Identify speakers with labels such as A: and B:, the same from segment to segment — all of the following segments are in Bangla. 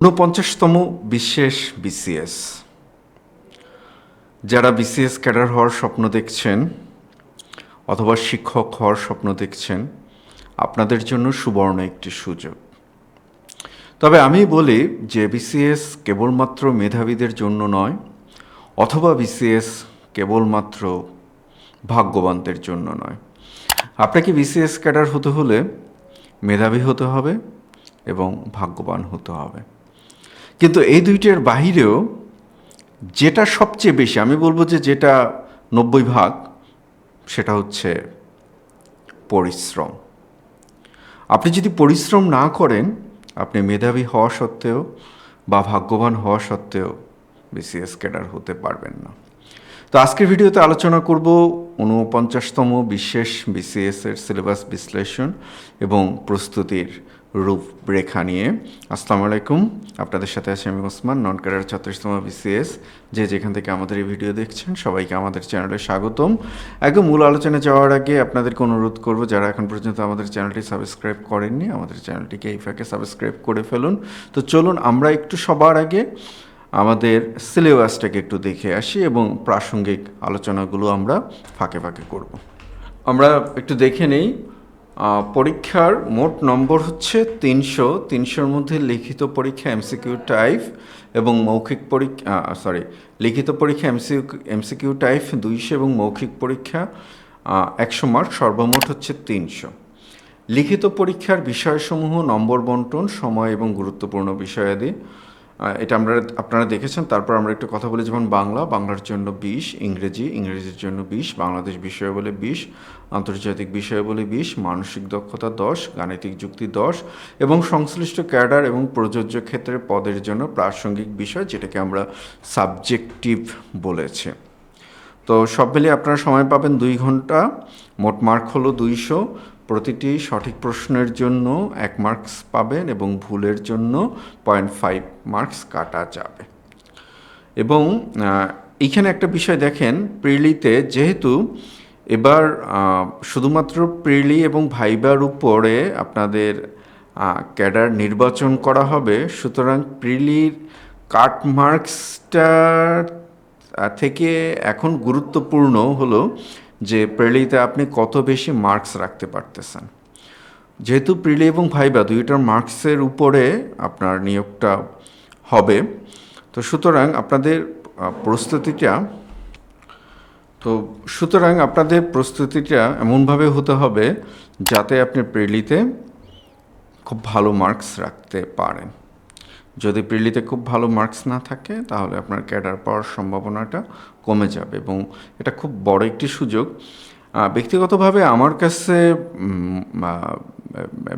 A: ঊনপঞ্চাশতম বিশেষ বিসিএস যারা বিসিএস ক্যাডার হওয়ার স্বপ্ন দেখছেন অথবা শিক্ষক হওয়ার স্বপ্ন দেখছেন, আপনাদের জন্য সুবর্ণ একটি সুযোগ। তবে আমি বলি যে বিসিএস কেবলমাত্র মেধাবীদের জন্য নয়, অথবা বিসিএস কেবলমাত্র ভাগ্যবানদের জন্য নয়। আপনাকে বিসিএস ক্যাডার হতে হলে মেধাবী হতে হবে এবং ভাগ্যবান হতে হবে? কিন্তু এই দুইটার বাহিরেও যেটা সবচেয়ে বেশি, আমি বলব যে যেটা নব্বই ভাগ, সেটা হচ্ছে পরিশ্রম। আপনি যদি পরিশ্রম না করেন, আপনি মেধাবী হওয়া সত্ত্বেও বা ভাগ্যবান হওয়া সত্ত্বেও বিসিএস ক্যাডার হতে পারবেন না। তো আজকের ভিডিওতে আলোচনা করব ঊনপঞ্চাশতম বিশেষ বিসিএস এর সিলেবাস বিশ্লেষণ এবং প্রস্তুতির রূপরেখা নিয়ে। আসসালামু আলাইকুম। আপনাদের সাথে আছি আমি ওসমান নন ক্যাডার ছত্রিশতম বিসিএস যে যেখান থেকে আমাদের এই ভিডিও দেখছেন, সবাইকে আমাদের চ্যানেলে স্বাগতম। একদম মূল আলোচনায় যাওয়ার আগে আপনাদেরকে অনুরোধ করব, যারা এখন পর্যন্ত আমাদের চ্যানেলটি সাবস্ক্রাইব করেননি, আমাদের চ্যানেলটিকে এই ফাঁকে সাবস্ক্রাইব করে ফেলুন। তো চলুন, আমরা একটু সবার আগে আমাদের সিলেবাসটাকে একটু দেখে আসি এবং প্রাসঙ্গিক আলোচনাগুলো আমরা ফাঁকে ফাঁকে করব। আমরা একটু দেখে নেই পরীক্ষার মোট নম্বর হচ্ছে তিনশো। তিনশোর মধ্যে লিখিত পরীক্ষা এমসিকিউ টাইপ এবং মৌখিক পরীক্ষা সরি লিখিত পরীক্ষা এমসিউ, এমসিকিউ টাইপ দুইশো এবং মৌখিক পরীক্ষা একশো মার্ক, সর্বমোট হচ্ছে তিনশো। লিখিত পরীক্ষার বিষয়সমূহ, নম্বর বন্টন, সময় এবং গুরুত্বপূর্ণ বিষয়াদি। এটা আমরা, আপনারা দেখেছেন, তারপর আমরা একটু কথা বলি, যেমন বাংলা, বাংলার জন্য বিশ, ইংরেজি, ইংরেজির জন্য বিশ, বাংলাদেশ বিষয় বলে বিশ, আন্তর্জাতিক বিষয় বলে বিশ, মানসিক দক্ষতা দশ, গাণিতিক যুক্তি দশ, এবং সংশ্লিষ্ট ক্যাডার এবং প্রযোজ্য ক্ষেত্রে পদের জন্য প্রাসঙ্গিক বিষয়, যেটাকে আমরা সাবজেক্টিভ বলেছে। তো সব মিলিয়ে আপনারা সময় পাবেন দুই ঘণ্টা। মোট মার্ক হলো দুইশো। প্রতিটি সঠিক প্রশ্নের জন্য এক মার্কস পাবেন এবং ভুলের জন্য পয়েন্ট ফাইভ মার্কস কাটা যাবে। এবং এইখানে একটা বিষয় দেখেন প্রিলিতে যেহেতু এবার শুধুমাত্র প্রিলি এবং ভাইবার উপরে আপনাদের ক্যাডার নির্বাচন করা হবে সুতরাং প্রিলির কাট মার্কসটার আহ, থেকে এখন গুরুত্বপূর্ণ হলো যে প্রিলিতে আপনি কত বেশি মার্কস রাখতে পারতেছেন। যেহেতু প্রিলি এবং ভাইবা দুইটার মার্কসের উপরে আপনার নিয়োগটা হবে, তো সুতরাং আপনাদের প্রস্তুতিটা, তো সুতরাং আপনাদের প্রস্তুতিটা এমনভাবে হতে হবে যাতে আপনি প্রিলিতে খুব ভালো মার্কস রাখতে পারেন। যদি প্রিলিতে খুব ভালো মার্কস না থাকে, তাহলে আপনার ক্যাডার পাওয়ার সম্ভাবনাটা কমে যাবে। এবং এটা খুব বড় একটি সুযোগ। ব্যক্তিগতভাবে আমার কাছে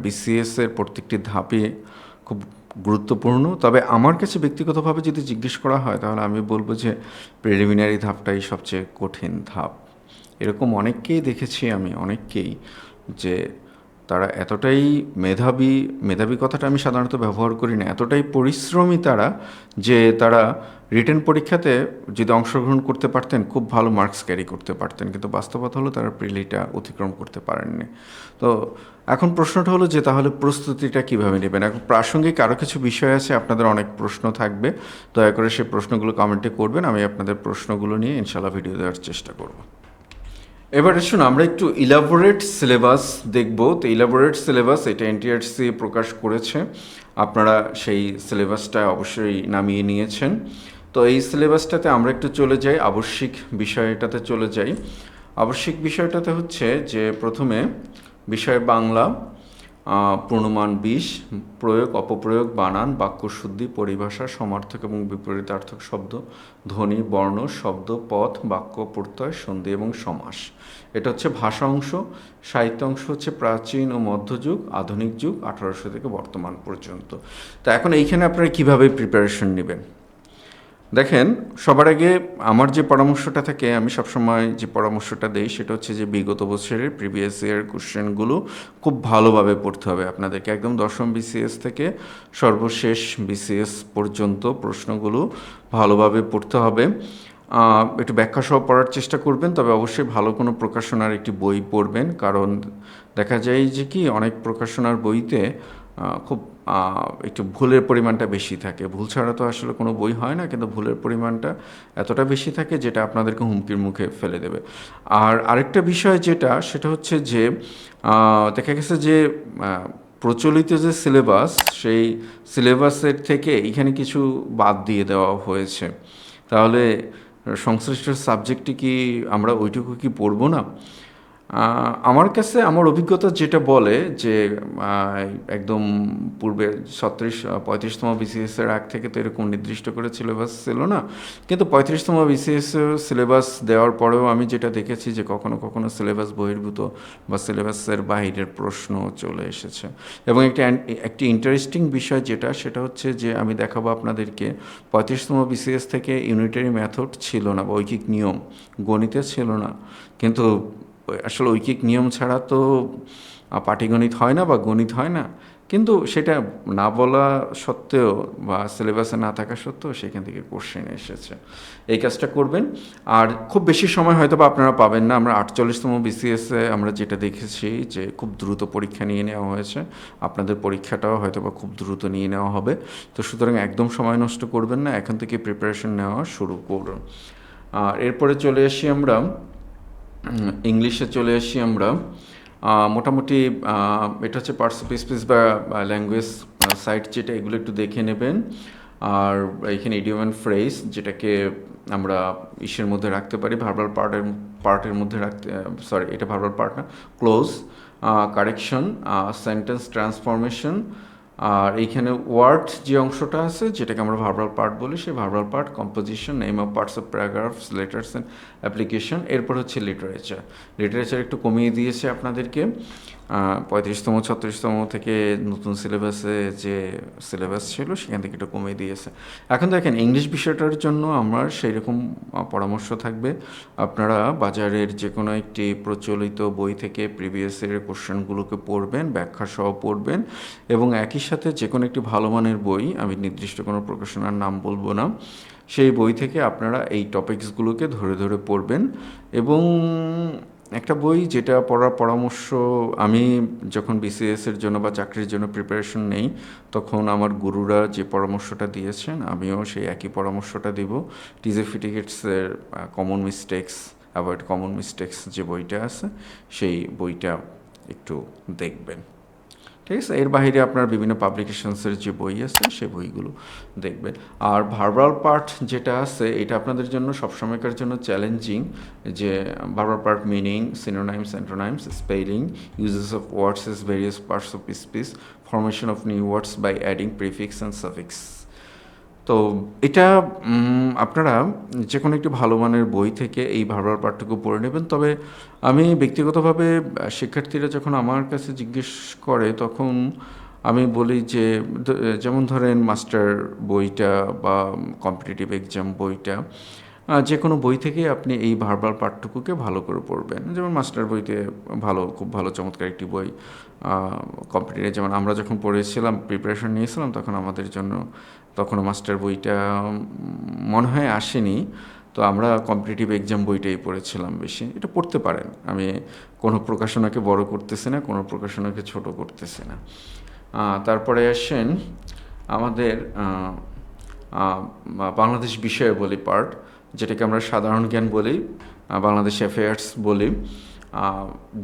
A: বিসিএস এর প্রত্যেকটি ধাপই খুব গুরুত্বপূর্ণ। তবে আমার কাছে ব্যক্তিগতভাবে যদি জিজ্ঞেস করা হয়, তাহলে আমি বলব যে প্রিলিমিনারি ধাপটাই সবচেয়ে কঠিন ধাপ। এরকম অনেককেই দেখেছি আমি, অনেককেই, যে তারা এতটাই মেধাবী মেধাবী কথাটা আমি সাধারণত ব্যবহার করি না, এতটাই পরিশ্রমী তারা যে তারা রিটেন পরীক্ষাতে যদি অংশগ্রহণ করতে পারতেন, খুব ভালো মার্কস ক্যারি করতে পারতেন, কিন্তু বাস্তবতা হলো তারা প্রিলিটা অতিক্রম করতে পারেননি। তো এখন প্রশ্নটা হলো যে তাহলে প্রস্তুতিটা কীভাবে নেবেন? এখন প্রাসঙ্গিক আরও কিছু বিষয় আছে, আপনাদের অনেক প্রশ্ন থাকবে, দয়া করে সেই প্রশ্নগুলো কমেন্টে করবেন, আমি আপনাদের প্রশ্নগুলো নিয়ে ইনশাল্লাহ ভিডিও দেওয়ার চেষ্টা করব। এবার আসুন আমরা একটু ইলাবোরেট সিলেবাস দেখব। তো ইলাবোরেট সিলেবাস এটা এনটিআরসি প্রকাশ করেছে। আপনারা সেই সিলেবাসটা অবশ্যই নামিয়ে নিয়েছেন। তো এই সিলেবাসটাতে আমরা একটু চলে যাই, আবশ্যিক বিষয়টাতে চলে যাই। আবশ্যিক বিষয়টাতে হচ্ছে যে প্রথমে বিষয় বাংলা পূর্ণমান বিশ প্রয়োগ, অপপ্রয়োগ, বানান, বাক্যশুদ্ধি, পরিভাষা, সমার্থক এবং বিপরীতার্থক শব্দ, ধ্বনি, বর্ণ, শব্দ, পথ, বাক্য, প্রত্যয়, সন্ধি এবং সমাস। এটা হচ্ছে ভাষা অংশ। সাহিত্য অংশ হচ্ছে প্রাচীন ও মধ্যযুগ, আধুনিক যুগ, আঠারোশো থেকে বর্তমান পর্যন্ত। তো এখন এইখানে আপনারা কীভাবে প্রিপারেশন নেবেন? দেখেন, সবার আগে আমার যে পরামর্শটা থাকে, আমি সবসময় যে পরামর্শটা দেই সেটা হচ্ছে যে বিগত বছরের প্রিভিয়াস ইয়ার কোশ্চেনগুলো খুব ভালোভাবে পড়তে হবে আপনাদেরকে। একদম দশম বিসিএস থেকে সর্বশেষ বিসিএস পর্যন্ত প্রশ্নগুলো ভালোভাবে পড়তে হবে। একটু ব্যাখ্যা সহ পড়ার চেষ্টা করবেন, তবে অবশ্যই ভালো কোনো প্রকাশনার একটি বই পড়বেন, কারণ দেখা যায় যে কি, অনেক প্রকাশনার বইতে খুব একটু ভুলের পরিমাণটা বেশি থাকে। ভুল ছাড়া তো আসলে কোনো বই হয় না, কিন্তু ভুলের পরিমাণটা এতটা বেশি থাকে যেটা আপনাদেরকে হুমকির মুখে ফেলে দেবে। আর আরেকটা বিষয় যেটা, সেটা হচ্ছে যে দেখা গেছে যে প্রচলিত যে সিলেবাস, সেই সিলেবাসের থেকে এখানে কিছু বাদ দিয়ে দেওয়া হয়েছে। তাহলে সংশ্লিষ্ট সাবজেক্টে কি আমরা ওইটুকু কি পড়ব না? আমার কাছে, আমার অভিজ্ঞতা যেটা বলে যে একদম পূর্বে ছত্রিশ পঁয়ত্রিশতম বিসিএস এর আগ থেকে তো এরকম নির্দিষ্ট করে সিলেবাস ছিল না। কিন্তু পঁয়ত্রিশতম বিসিএস সিলেবাস দেওয়ার পরেও আমি যেটা দেখেছি যে, কখনো কখনো সিলেবাস বহির্ভূত বা সিলেবাসের বাইরের প্রশ্ন চলে এসেছে। এবং একটা একটি ইন্টারেস্টিং বিষয় যেটা, সেটা হচ্ছে যে, আমি দেখাবো আপনাদেরকে, পঁয়ত্রিশতম বিসিএস থেকে ইউনিটারি মেথড ছিল না বা ঐকিক নিয়ম, গণিতে ছিল না। কিন্তু আসলে ঐকিক নিয়ম ছাড়া তো পাটিগণিত হয় না বা গণিত হয় না। কিন্তু সেটা না বলা সত্ত্বেও বা সিলেবাসে না থাকা সত্ত্বেও সেখান থেকে কোশ্চেন এসেছে। এই কাজটা করবেন। আর খুব বেশি সময় হয়তো বা আপনারা পাবেন না। আমরা আটচল্লিশতম বিসিএসে আমরা যেটা দেখেছি যে খুব দ্রুত পরীক্ষা নিয়ে নেওয়া হয়েছে। আপনাদের পরীক্ষাটাও হয়তো বা খুব দ্রুত নিয়ে নেওয়া হবে। তো সুতরাং একদম সময় নষ্ট করবেন না। এখন থেকে প্রিপারেশন নেওয়া শুরু করুন। আর এরপরে চলে আসি আমরা ইংলিশে চলে আসি আমরা। মোটামুটি এটা হচ্ছে পার্টস অফ স্পিচ বা ল্যাঙ্গুয়েজ সাইট যেটা এগুলো একটু দেখে নেবেন। আর এখানে ইডিয়ম অ্যান্ড যেটাকে আমরা ইসের মধ্যে রাখতে পারি ভার্বাল পার্টের পার্টের মধ্যে রাখতে সরি এটা ভার্বাল পার্ট না ক্লোজ কারেকশন সেন্টেন্স ট্রান্সফরমেশন আর এইখানে ওয়ার্ড যে অংশটা আছে, যেটাকে আমরা ভার্বাল পার্ট বলি, সেই verbal part composition name of parts of paragraphs letters and application এরপর হচ্ছে লিটারেচার লিটারেচার একটু কমিয়ে দিয়েছে আপনাদেরকে। পঁয়ত্রিশতম, ছত্রিশতম থেকে নতুন সিলেবাসে যে সিলেবাস ছিল, সেখান থেকে একটু কমিয়ে দিয়েছে। এখন দেখেন ইংলিশ বিষয়টার জন্য আমার সেই রকম পরামর্শ থাকবে। আপনারা বাজারের যে কোনো একটি প্রচলিত বই থেকে প্রিভিয়াস ইয়ারের কোশ্চেনগুলোকে পড়বেন, ব্যাখ্যা সহ পড়বেন এবং একই সাথে যে কোনো একটি ভালো মানের বই, আমি নির্দিষ্ট কোনো প্রকাশনার নাম বলব না, সেই বই থেকে আপনারা এই টপিকসগুলোকে ধরে ধরে পড়বেন এবং একটা বই যেটা পড়ার পরামর্শ আমি যখন বিসিএস এর জন্য বা চাকরির জন্য প্রিপারেশন নেই, তখন আমার গুরুরা যে পরামর্শটা দিয়েছেন, আমিও সেই একই পরামর্শটা দিব। TJ ফিটিকেটসের common mistakes avoid common mistakes যে বইটা আছে, সেই বইটা একটু দেখবেন। ঠিক আছে? এর বাইরে আপনার বিভিন্ন পাবলিকেশনসের যে বই আছে, সে বইগুলো দেখবেন। আর ভার্বাল পার্ট যেটা আছে, এটা আপনাদের জন্য সবসময়কার জন্য চ্যালেঞ্জিং যে verbal part meaning synonyms antonyms spelling uses of words as various parts of speech formation of new words by adding prefix and suffix তো এটা আপনারা যে কোনো একটি ভালো মানের বই থেকে এই ভার্বাল পাঠটুকু পড়ে নেবেন। তবে আমি ব্যক্তিগতভাবে শিক্ষার্থীরা যখন আমার কাছে জিজ্ঞেস করে, তখন আমি বলি যে যেমন ধরেন মাস্টার বইটা বা কম্পিটিটিভ এক্সাম বইটা যে কোনো বই থেকে আপনি এই ভার্বাল পাঠটুকুকে ভালো করে পড়বেন। যেমন মাস্টার বইতে ভালো, খুব ভালো চমৎকার একটি বই কম্পিটিটিভ যেমন আমরা যখন পড়েছিলাম প্রিপারেশন নিয়েছিলাম, তখন আমাদের জন্য তখনও মাস্টার বইটা মনে হয় আসেনি। তো আমরা কম্পিটিটিভ এক্সাম বইটাই পড়েছিলাম বেশি। এটা পড়তে পারেন। আমি কোনো প্রকাশনাকে বড় করতেছি না, কোনো প্রকাশনাকে ছোট করতেছি না। তারপরে আসেন আমাদের বাংলাদেশ বিষয়ে বলি পার্ট যেটাকে আমরা সাধারণ জ্ঞান বলি বাংলাদেশ অ্যাফেয়ার্স বলি।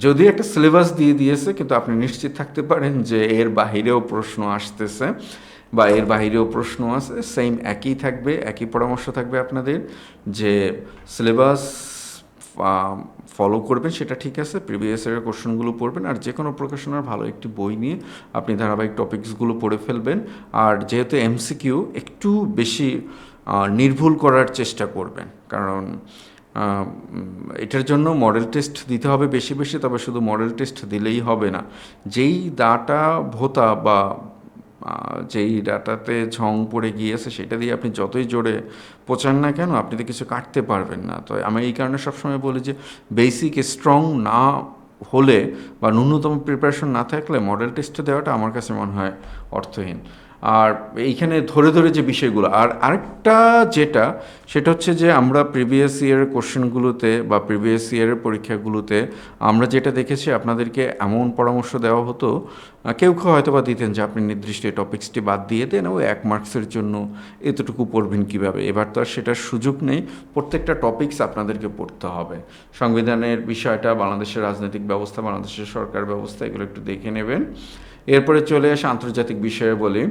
A: যদি একটা সিলেবাস দিয়ে দিয়েছে, কিন্তু আপনি নিশ্চিত থাকতে পারেন যে এর বাহিরেও প্রশ্ন আসতেছে। বা এর বাহিরেও প্রশ্ন আছে সেম একই থাকবে, একই পরামর্শ থাকবে আপনাদের যে সিলেবাস ফলো করবেন, সেটা ঠিক আছে প্রিভিয়াস ইয়ারের কোশ্চেনগুলো পড়বেন, আর যে কোনো প্রকাশনার ভালো একটি বই নিয়ে আপনি ধারাবাহিক টপিকসগুলো পড়ে ফেলবেন, আর যেহেতু এমসিকিউ একটু বেশি নির্ভুল করার চেষ্টা করবেন, কারণ এটার জন্য মডেল টেস্ট দিতে হবে বেশি বেশি, তবে শুধু মডেল টেস্ট দিলেই হবে না, যেই দাটা ভোতা বা যেই ডাটাতে ঝং পড়ে গিয়েছে সেটা দিয়ে আপনি যতই জোরে পচান না কেন আপনি তো কিছু কাটতে পারবেন না। তো আমি এই কারণে সবসময় বলি যে বেসিক স্ট্রং না হলে বা ন্যূনতম প্রিপারেশন না থাকলে মডেল টেস্টে দেওয়াটা আমার কাছে মনে হয় অর্থহীন। আর এইখানে ধরে ধরে যে বিষয়গুলো, আর আরেকটা যেটা, সেটা হচ্ছে যে আমরা প্রিভিয়াস ইয়ারের কোশ্চেনগুলোতে বা প্রিভিয়াস ইয়ারের পরীক্ষাগুলোতে আমরা যেটা দেখেছি, আপনাদেরকে এমন পরামর্শ দেওয়া হতো কেউ কেউ হয়তো বা দিতেন যে আপনি নির্দিষ্ট টপিক্সটি বাদ দিয়ে দেন ও এক মার্কসের জন্য এতটুকু পড়বেন কীভাবে। এবার তো আর সেটার সুযোগ নেই, প্রত্যেকটা টপিকস আপনাদেরকে পড়তে হবে। সংবিধানের বিষয়টা, বাংলাদেশের রাজনৈতিক ব্যবস্থা, বাংলাদেশের সরকার ব্যবস্থা, এগুলো একটু দেখে নেবেন। এরপরে চলে আসে আন্তর্জাতিক বিষয়ে বলি।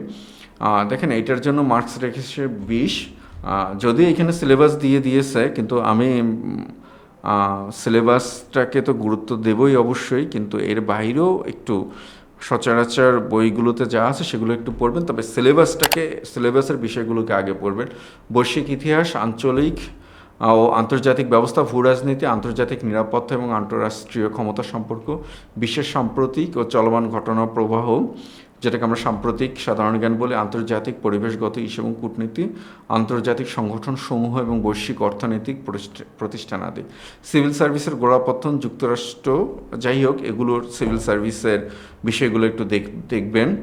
A: দেখেন এইটার জন্য মার্কস রেখেছে বিশ। যদি এখানে সিলেবাস দিয়ে দিয়েছে, কিন্তু আমি সিলেবাসটাকে তো গুরুত্ব দেবই অবশ্যই, কিন্তু এর বাইরেও একটু সচরাচর বইগুলোতে যা আছে সেগুলো একটু পড়বেন। তবে সিলেবাসটাকে সিলেবাসের বিষয়গুলোকে আগে পড়বেন। বৈশ্বিক ইতিহাস, আঞ্চলিক ও আন্তর্জাতিক ব্যবস্থা, ভূ রাজনীতি, আন্তর্জাতিক নিরাপত্তা এবং আন্তঃরাষ্ট্রীয় ক্ষমতা সম্পর্ক, বিশ্বের সাম্প্রতিক ও চলমান ঘটনা প্রবাহ, যেটাকে আমরা সাম্প্রতিক সাধারণ জ্ঞান বলি আন্তর্জাতিক পরিবেশগত ইস্যু এবং কূটনীতি, আন্তর্জাতিক সংগঠন সমূহ এবং বৈশ্বিক অর্থনৈতিক প্রতিষ্ঠা- প্রতিষ্ঠান আদি। সিভিল সার্ভিসের গোড়াপত্তন, যুক্তরাষ্ট্র, যাই হোক, এগুলোর সিভিল সার্ভিসের বিষয়গুলো একটু দেখ- দেখবেন।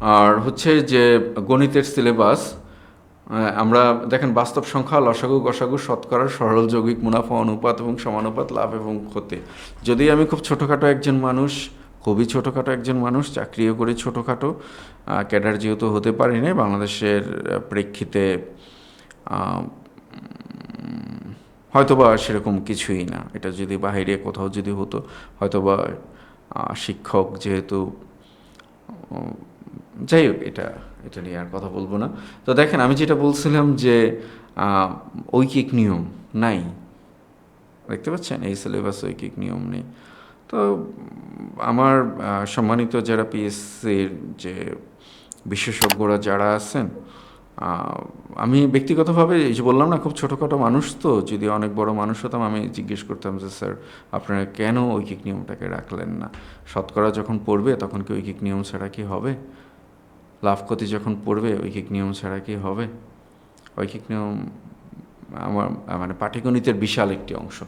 A: আর হচ্ছে যে গণিতের সিলেবাস আমরা দেখেন, বাস্তব সংখ্যা, লসাগু, গসাগু, শতকরা, সরল, যৌগিক, মুনাফা, অনুপাত এবং সমানুপাত, লাভ এবং ক্ষতি। যদি আমি খুব ছোটোখাটো একজন মানুষ, খুবই ছোটোখাটো একজন মানুষ, চাকরিও করি ছোটোখাটো ক্যাডার যেহেতু হতে পারি না বাংলাদেশের প্রেক্ষিতে হয়তোবা সেরকম কিছুই না। এটা যদি বাইরে কোথাও যদি হতো, হয়তোবা শিক্ষক যেহেতু যাই হোক, এটা এটা নিয়ে আর কথা বলব না। তো দেখেন, আমি যেটা বলছিলাম যে ঐকিক নিয়ম নাই। দেখতে পাচ্ছেন? এই সিলেবাস ঐকিক নিয়ম নেই। তো আমার সম্মানিত যারা পিএসসির যে বিশেষজ্ঞরা যারা আছেন আমি ব্যক্তিগতভাবে এই যে বললাম না, খুব ছোটোখাটো মানুষ তো, যদি অনেক বড় মানুষ হতাম, আমি জিজ্ঞেস করতাম যে, স্যার, আপনারা কেন ঐকিক নিয়মটাকে রাখলেন না? শতকরা যখন পড়বে, তখন কি ঐকিক নিয়ম ছাড়া কি হবে? লাভ ক্ষতি যখন পড়বে, ঐকিক নিয়ম ছাড়া কি হবে? ঐকিক নিয়ম আমার মানে পাটিগণিতের বিশাল একটি অংশ।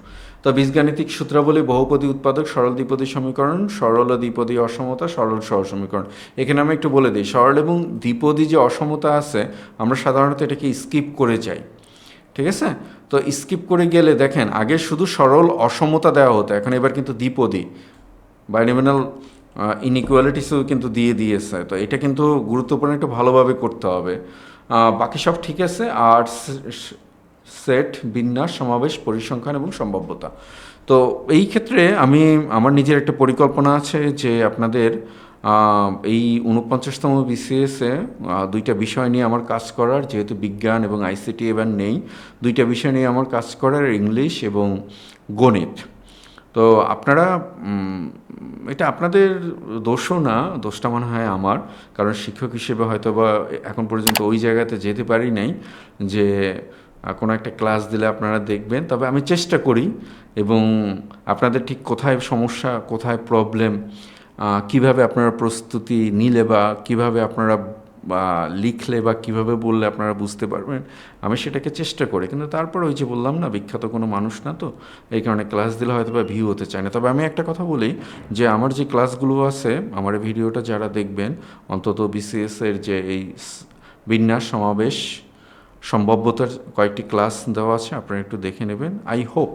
A: তো বীজগাণিতিক সূত্রাবলী বহুপদী উৎপাদক, সরল দ্বিপদী সমীকরণ, সরল ও দ্বিপদী অসমতা, সরল সহ সমীকরণ। এখানে আমি একটু বলে দিই, সরল এবং দ্বিপদী যে অসমতা আছে, আমরা সাধারণত এটাকে স্কিপ করে যাই। ঠিক আছে? তো স্কিপ করে গেলে দেখেন, আগে শুধু সরল অসমতা দেওয়া হতো, এখন এবার কিন্তু দ্বিপদী। বাইনোমিনাল ইনইকুয়ালিটিসও কিন্তু দিয়ে দিয়েছে। তো এটা কিন্তু গুরুত্বপূর্ণ একটু ভালোভাবে করতে হবে। বাকি সব ঠিক আছে। আর সেট, বিন্যাস, সমাবেশ, পরিসংখ্যান এবং সম্ভাব্যতা। তো এই ক্ষেত্রে আমি, আমার নিজের একটা পরিকল্পনা আছে যে আপনাদের এই উনপঞ্চাশতম বিসিএসে দুইটা বিষয় নিয়ে আমার কাজ করার, যেহেতু বিজ্ঞান এবং আইসিটি এবার নেই, দুইটা বিষয় নিয়ে আমার কাজ করার ইংলিশ এবং গণিত। তো আপনারা এটা আপনাদের দোষও না, দোষটা মনে হয় আমার, কারণ শিক্ষক হিসেবে হয়তো বা এখন পর্যন্ত ওই জায়গাতে যেতে পারি নাই যে কোনো একটা ক্লাস দিলে আপনারা দেখবেন। তবে আমি চেষ্টা করি এবং আপনাদের ঠিক কোথায় সমস্যা, কোথায় প্রবলেম কীভাবে আপনারা প্রস্তুতি নিলে বা কীভাবে আপনারা বা লিখলে বা কীভাবে বললে আপনারা বুঝতে পারবেন, আমি সেটাকে চেষ্টা করি। কিন্তু তারপর ওই যে বললাম না, বিখ্যাত কোনো মানুষ না তো, এই কারণে ক্লাস দিলে হয়তো বা ভিউ হতে চায় না। তবে আমি একটা কথা বলি যে, আমার যে ক্লাসগুলো আছে, আমার ভিডিওটা যারা দেখবেন, অন্তত বিসিএস এর যে এই বিন্যাস সমাবেশ সম্ভাব্যতার কয়েকটি ক্লাস দেওয়া আছে, আপনারা একটু দেখে নেবেন। আই হোপ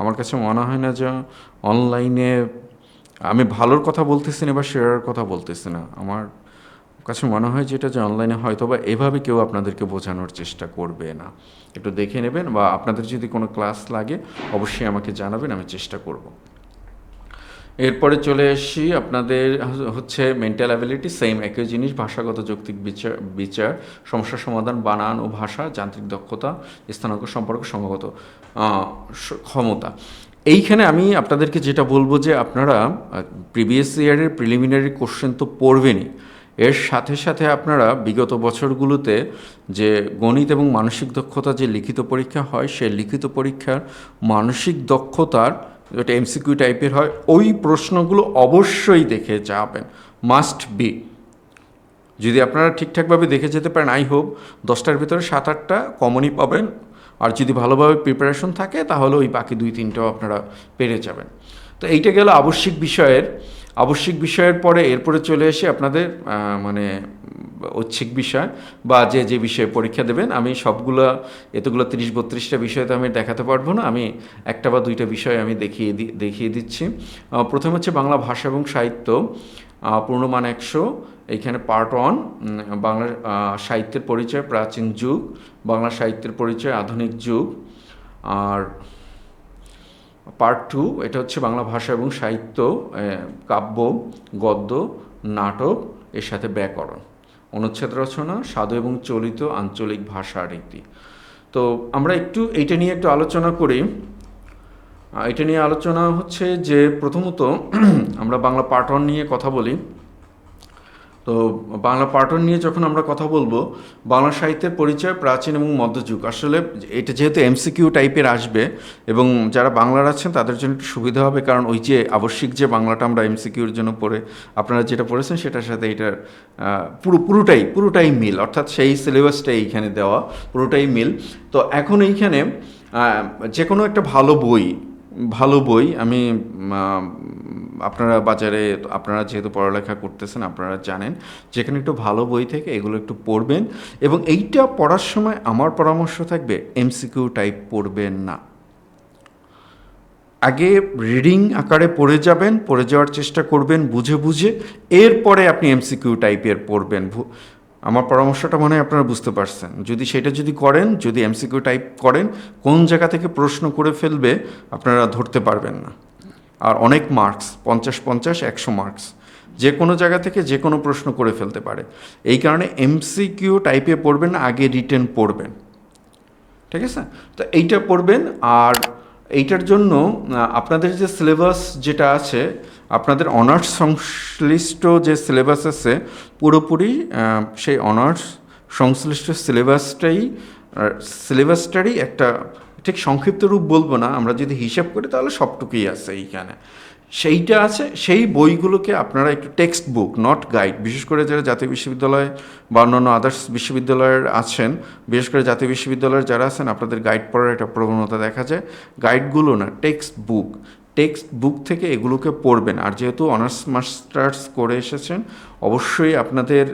A: আমার কাছে মনে হয় না যে অনলাইনে আমি ভালোর কথা বলতেছি না বা শেয়ারের কথা বলতেছি না। আমার কাছে মনে হয় যেটা যে অনলাইনে হয়তো বা এভাবে কেউ আপনাদেরকে বোঝানোর চেষ্টা করবে না। একটু দেখে নেবেন বা আপনাদের যদি কোনো ক্লাস লাগে, অবশ্যই আমাকে জানাবেন, আমি চেষ্টা করব। এরপরে চলে আসি, আপনাদের হচ্ছে মেন্টাল অ্যাবিলিটি সেম একই জিনিস, ভাষাগত যৌক্তিক বিচার বিচার, সমস্যা সমাধান, বানান ও ভাষা, যান্ত্রিক দক্ষতা, স্থানাঙ্ক সম্পর্ক সমাগত ক্ষমতা। এইখানে আমি আপনাদেরকে যেটা বলব যে আপনারা প্রিভিয়াস ইয়ারের প্রিলিমিনারি কোশ্চেন তো পড়বেনই। এর সাথে সাথে আপনারা বিগত বছরগুলোতে যে গণিত এবং মানসিক দক্ষতা যে লিখিত পরীক্ষা হয় সেই লিখিত পরীক্ষার মানসিক দক্ষতার যেটা এমসিকিউ টাইপের হয়, ওই প্রশ্নগুলো অবশ্যই দেখে যাবেন। মাস্ট বি যদি আপনারা ঠিকঠাকভাবে দেখে যেতে পারেন আই হোপ দশটার ভিতরে সাত আটটা কমনই পাবেন। আর যদি ভালোভাবে প্রিপারেশন থাকে, তাহলে ওই বাকি দুই তিনটাও আপনারা পেরে যাবেন। তো এইটা গেল আবশ্যিক বিষয়ের আবশ্যিক বিষয়ের পরে এরপরে চলে এসে আপনাদের মানে ঐচ্ছিক বিষয় বা যে যে বিষয়ে পরীক্ষা দেবেন, আমি সবগুলো, এতগুলো তিরিশ বত্রিশটা বিষয় তো আমি দেখাতে পারব না, আমি একটা বা দুইটা বিষয় আমি দেখিয়ে দেখিয়ে দিচ্ছি। প্রথম হচ্ছে বাংলা ভাষা এবং সাহিত্য পূর্ণমান একশো এইখানে পার্ট ওয়ান বাংলা সাহিত্যের পরিচয় প্রাচীন যুগ, বাংলা সাহিত্যের পরিচয় আধুনিক যুগ, আর পার্ট টু এটা হচ্ছে বাংলা ভাষা এবং সাহিত্য কাব্য, গদ্য, নাটক, এর সাথে ব্যাকরণ, অনুচ্ছেদ রচনা, সাধু এবং চলিত আঞ্চলিক ভাষা রীতি। তো আমরা একটু এটা নিয়ে একটু আলোচনা করি। এটা নিয়ে আলোচনা হচ্ছে যে প্রথমত আমরা বাংলা পাঠন নিয়ে কথা বলি। তো বাংলা পাঠন নিয়ে যখন আমরা কথা বলব, বাংলা সাহিত্যের পরিচয় প্রাচীন এবং মধ্যযুগ। আসলে এটা যেহেতু এমসিকিউ টাইপের আসবে এবং যারা বাংলার আছেন তাদের জন্য একটু সুবিধা হবে কারণ ওই যে আবশ্যিক যে বাংলাটা আমরা এমসিকিউর জন্য পড়ে, আপনারা যেটা পড়েছেন সেটার সাথে এটার পুরো, পুরোটাই পুরোটাই মিল। অর্থাৎ সেই সিলেবাসটাই এইখানে দেওয়া, পুরোটাই মিল। তো এখন এইখানে যে কোনো একটা ভালো বই ভালো বই আমি আপনারা বাজারে, আপনারা যেহেতু পড়ালেখা করতেছেন, আপনারা জানেন যেখানে একটু ভালো বই থেকে এগুলো একটু পড়বেন এবং এইটা পড়ার সময় আমার পরামর্শ থাকবে, এমসিকিউ টাইপ পড়বেন না। আগে রিডিং আকারে পড়ে যাবেন, পড়ে যাওয়ার চেষ্টা করবেন বুঝে বুঝে, এরপরে আপনি এমসিকিউ টাইপের পড়বেন। আমার পরামর্শটা মনে হয় আপনারা বুঝতে পারছেন। যদি সেটা যদি করেন, যদি এমসিকিউ টাইপ করেন, কোন জায়গা থেকে প্রশ্ন করে ফেলবে, আপনারা ধরতে পারবেন না। আর অনেক মার্কস পঞ্চাশ পঞ্চাশ, একশো মার্কস যে কোনো জায়গা থেকে যে কোনো প্রশ্ন করে ফেলতে পারে। এই কারণে এমসিকিউ টাইপে পড়বেন, আগে রিটেন পড়বেন। ঠিক আছে? তো এইটা পড়বেন, আর এইটার জন্য আপনাদের যে সিলেবাস যেটা আছে, আপনাদের অনার্স সংশ্লিষ্ট যে সিলেবাস আছে, পুরোপুরি সেই অনার্স সংশ্লিষ্ট সিলেবাসটাই সিলেবাসটারই একটা ঠিক সংক্ষিপ্ত রূপ বলব না, আমরা যদি হিসাব করি তাহলে সবটুকুই আছে এইখানে। সেইটা আছে, সেই বইগুলোকে আপনারা একটু টেক্সট বুক নট গাইড বিশেষ করে যারা জাতীয় বিশ্ববিদ্যালয় বা অন্যান্য আদার্স বিশ্ববিদ্যালয়ের আছেন, বিশেষ করে জাতীয় বিশ্ববিদ্যালয়ের যারা আছেন, আপনাদের গাইড পড়ার একটা প্রবণতা দেখা যায়। গাইডগুলো না টেক্সট বুক টেক্সট বুক থেকে এগুলোকে পড়বেন। আর যেহেতু অনার্স মাস্টার্স করে এসেছেন, অবশ্যই আপনাদের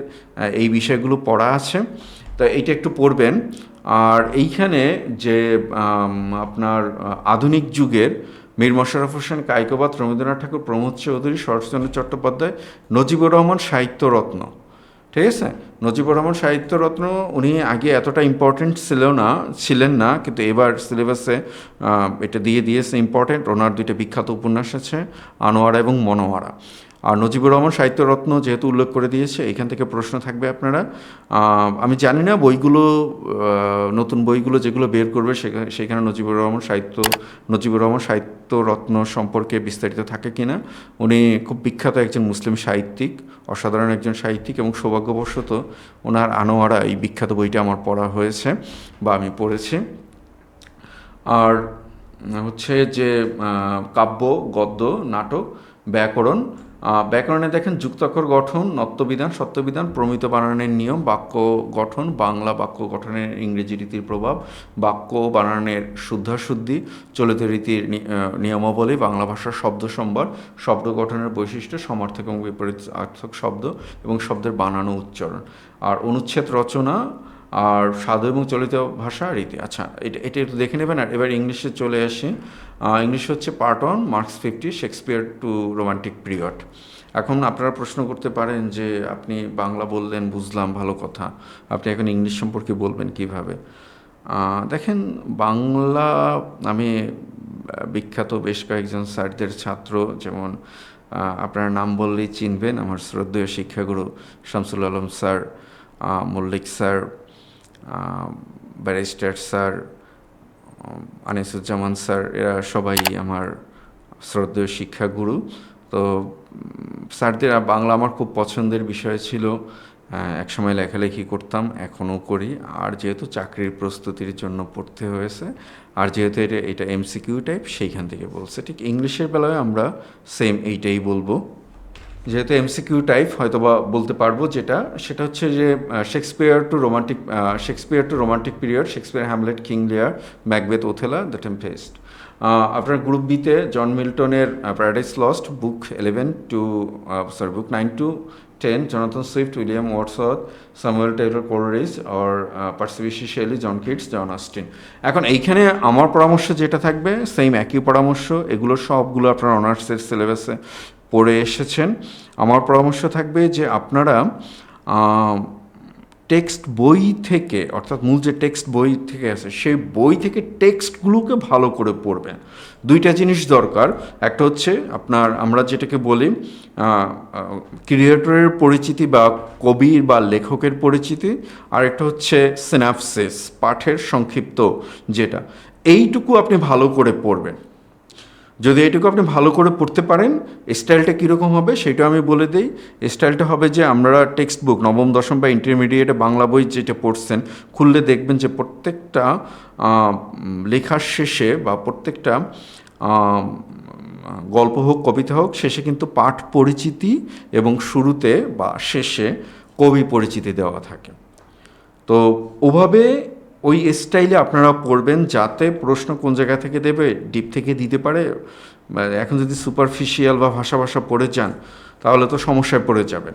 A: এই বিষয়গুলো পড়া আছে। তো এইটা একটু পড়বেন। আর এইখানে যে আপনার আধুনিক যুগের মীর মশারফ হোসেন, কায়কবাদ, রবীন্দ্রনাথ ঠাকুর, প্রমোদ চৌধুরী, শরৎচন্দ্র চট্টোপাধ্যায়, নজিবুর রহমান সাহিত্য রত্ন ঠিক আছে? নজিবুর রহমান সাহিত্য রত্ন উনি আগে এতটা ইম্পর্টেন্ট ছিল না, ছিলেন না, কিন্তু এবার সিলেবাসে এটা দিয়ে দিয়েছে ইম্পর্টেন্ট ওনার দুইটা বিখ্যাত উপন্যাস আছে, আনোয়ারা এবং মনোয়ারা। আর নজিবুর রহমান সাহিত্য রত্ন যেহেতু উল্লেখ করে দিয়েছে, এখান থেকে প্রশ্ন থাকবে আপনারা। আমি জানি না বইগুলো নতুন বইগুলো যেগুলো বের করবে সেখানে নজিবুর রহমান সাহিত্য, নজিবুর রহমান সাহিত্য রত্ন সম্পর্কে বিস্তারিত থাকে কিনা। উনি খুব বিখ্যাত একজন মুসলিম সাহিত্যিক, অসাধারণ একজন সাহিত্যিক এবং সৌভাগ্যবশত ওনার আনোয়ারা এই বিখ্যাত বইটা আমার পড়া হয়েছে বা আমি পড়েছি। আর, হচ্ছে যে কাব্য, গদ্য, নাটক, ব্যাকরণ ব্যাকরণে দেখেন, যুক্তাক্ষর গঠন, নত্যবিধান, সত্যবিধান প্রমিত বানানের নিয়ম, বাক্য গঠন, বাংলা বাক্য গঠনের ইংরেজি রীতির প্রভাব, বাক্য বানানের শুদ্ধাশুদ্ধি, চলিত রীতির নিয়মাবলী, বাংলা ভাষার শব্দ সম্ভার, শব্দ গঠনের বৈশিষ্ট্য, সমার্থক এবং বিপরীতার্থক শব্দ এবং শব্দের বানানো উচ্চারণ। আর অনুচ্ছেদ রচনা আর সাধু এবং চলিত ভাষা রীতি। আচ্ছা এটা এটা একটু দেখে নেবেন আর এবার ইংলিশে চলে আসি। ইংলিশ হচ্ছে part one, marks fifty, Shakespeare to romantic period. এখন আপনারা প্রশ্ন করতে পারেন যে, আপনি বাংলা বললেন, বুঝলাম, ভালো কথা। আপনি এখন ইংলিশ সম্পর্কে বলবেন কীভাবে? দেখেন, বাংলা, আমি বিখ্যাত বেশ কয়েকজন স্যারদের ছাত্র, যেমন আপনার নাম বললেই চিনবেন, আমার শ্রদ্ধেয় শিক্ষাগুরু Shamsul Alam sir Mallik sir barrister sir Anisuzzaman sir, এরা সবাই আমার শ্রদ্ধেয় শিক্ষাগুরু তো স্যারদের বাংলা আমার খুব পছন্দের বিষয় ছিল। একসময় লেখালেখি করতাম, এখনও করি। আর যেহেতু চাকরির প্রস্তুতির জন্য পড়তে হয়েছে, আর যেহেতু এটা এটা এমসিকিউ টাইপ সেইখান থেকে বলছে। ঠিক ইংলিশের বেলায় আমরা সেম এইটাই বলব। যেহেতু এমসিকিউ টাইপ হয়তো বা বলতে পারব যেটা। সেটা হচ্ছে যে Shakespeare to romantic Shakespeare to romantic period Shakespeare Hamlet King Lear Macbeth Othello the Tempest আপনার গ্রুপ বিতে John মিল্টনের Paradise Lost book eleven to sorry book nine to 10 jonathan Swift William wordsworth samuel taylor coleridge or uh, percival John john John austin এখন এইখানে আমার পরামর্শ যেটা থাকবে সেম একই পরামর্শ এগুলো সবগুলো আপনার অনার্সের সিলেবাসে পড়ে এসেছেন। আমার পরামর্শ থাকবে যে আপনারা টেক্সট বই থেকে, অর্থাৎ মূল যে টেক্সট বই থেকে আছে, সেই বই থেকে টেক্সটগুলোকে ভালো করে পড়বেন। দুইটা জিনিস দরকার। একটা হচ্ছে আপনার, আমরা যেটাকে বলি ক্রিয়েটরের পরিচিতি বা কবির বা লেখকের পরিচিতি। আর একটা হচ্ছে সিনাপসিস পাঠের সংক্ষিপ্ত যেটা। এইটুকু আপনি ভালো করে পড়বেন। যদি এটুকু আপনি ভালো করে পড়তে পারেন স্টাইলটা কীরকম হবে সেটা আমি বলে দিই। স্টাইলটা হবে যে আমরা টেক্সট বুক নবম, দশম বা ইন্টারমিডিয়েটে বাংলা বই যেটা পড়ছেন, খুললে দেখবেন যে প্রত্যেকটা লেখার শেষে বা প্রত্যেকটা গল্প হোক, কবিতা হোক, শেষে কিন্তু পাঠ পরিচিতি এবং শুরুতে বা শেষে কবি পরিচিতি দেওয়া থাকে। তো ওভাবে ওই স্টাইলে আপনারা পড়বেন যাতে প্রশ্ন কোন জায়গা থেকে দেবে ডিপ থেকে দিতে পারে। এখন যদি সুপারফিশিয়াল বা ভাষা ভাষা পড়ে যান, তাহলে তো সমস্যায় পড়ে যাবেন।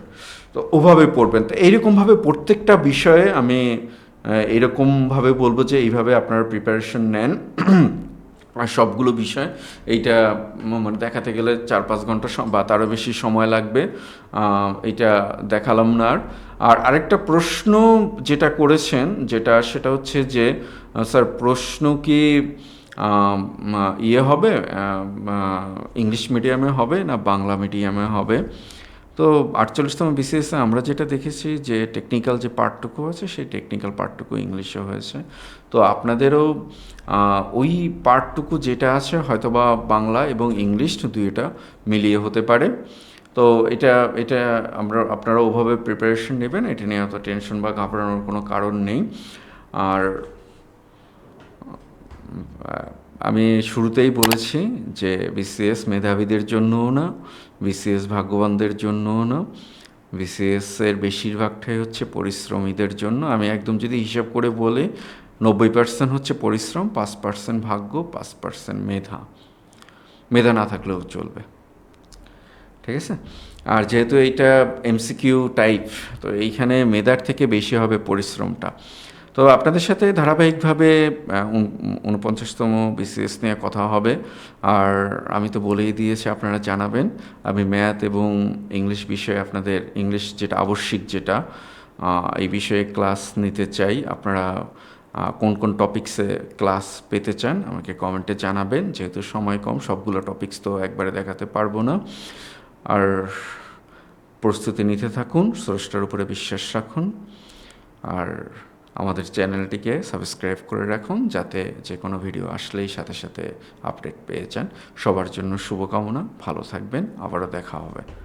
A: তো ওভাবে পড়বেন। তো এইরকমভাবে প্রত্যেকটা বিষয়ে আমি এরকমভাবে বলব যে এইভাবে আপনারা প্রিপারেশন নেন। আর সবগুলো বিষয় এইটা মানে দেখাতে গেলে চার পাঁচ ঘণ্টা বা তারও বেশি সময় লাগবে। এইটা দেখালাম না আর। আর আরেকটা প্রশ্ন যেটা করেছেন, যেটা, সেটা হচ্ছে যে স্যার, প্রশ্ন কি ইয়ে হবে? ইংলিশ মিডিয়ামে হবে না বাংলা মিডিয়ামে হবে? তো আটচল্লিশতম বিসিএসে আমরা যেটা দেখেছি যে টেকনিক্যাল যে পার্টটুকু আছে, সেই টেকনিক্যাল পার্টটুকু ইংলিশে হয়েছে। তো আপনাদেরও ওই পার্টটুকু যেটা আছে হয়তোবা বাংলা এবং ইংলিশ দুইটা মিলিয়ে হতে পারে। তো এটা এটা আমরা আপনারা ওভাবে প্রিপারেশন নেবেন, এটা নিয়ে অত টেনশন বা ঘাবড়ানোর কোনো কারণ নেই। আর আমি শুরুতেই বলেছি যে বিসিএস মেধাবীদের জন্যও না বিসিএস ভাগ্যবানদের জন্যও না বিসিএস এর বেশিরভাগটাই হচ্ছে পরিশ্রমীদের জন্য। আমি একদম যদি হিসাব করে বলি, নব্বই পার্সেন্ট হচ্ছে পরিশ্রম, পাঁচ পার্সেন্ট ভাগ্য, পাঁচ পার্সেন্ট মেধা। মেধা না থাকলেও চলবে। ঠিক আছে? আর যেহেতু এইটা এমসিকিউ টাইপ তো এইখানে মেধার থেকে বেশি হবে পরিশ্রমটা। তো আপনাদের সাথে ধারাবাহিকভাবে উনপঞ্চাশতম বিসিএস নিয়ে কথা হবে। আর আমি তো বলেই দিয়েছি, আপনারা জানাবেন। আমি ম্যাথ এবং ইংলিশ বিষয়ে আপনাদের, ইংলিশ যেটা আবশ্যিক যেটা এই বিষয়ে ক্লাস নিতে চাই। আপনারা কোন কোন টপিক্সে ক্লাস পেতে চান, আমাকে কমেন্টে জানাবেন। যেহেতু সময় কম, সবগুলো টপিক্স তো একবারে দেখাতে পারব না। আর প্রস্তুতি নিতে থাকুন, স্রষ্টার উপরে বিশ্বাস রাখুন। আর আমাদের চ্যানেলটিকে সাবস্ক্রাইব করে রাখুন যাতে যে কোনো ভিডিও আসলেই সাথে সাথে আপডেট পেয়ে যান। সবার জন্য শুভকামনা, ভালো থাকবেন, আবারও দেখা হবে।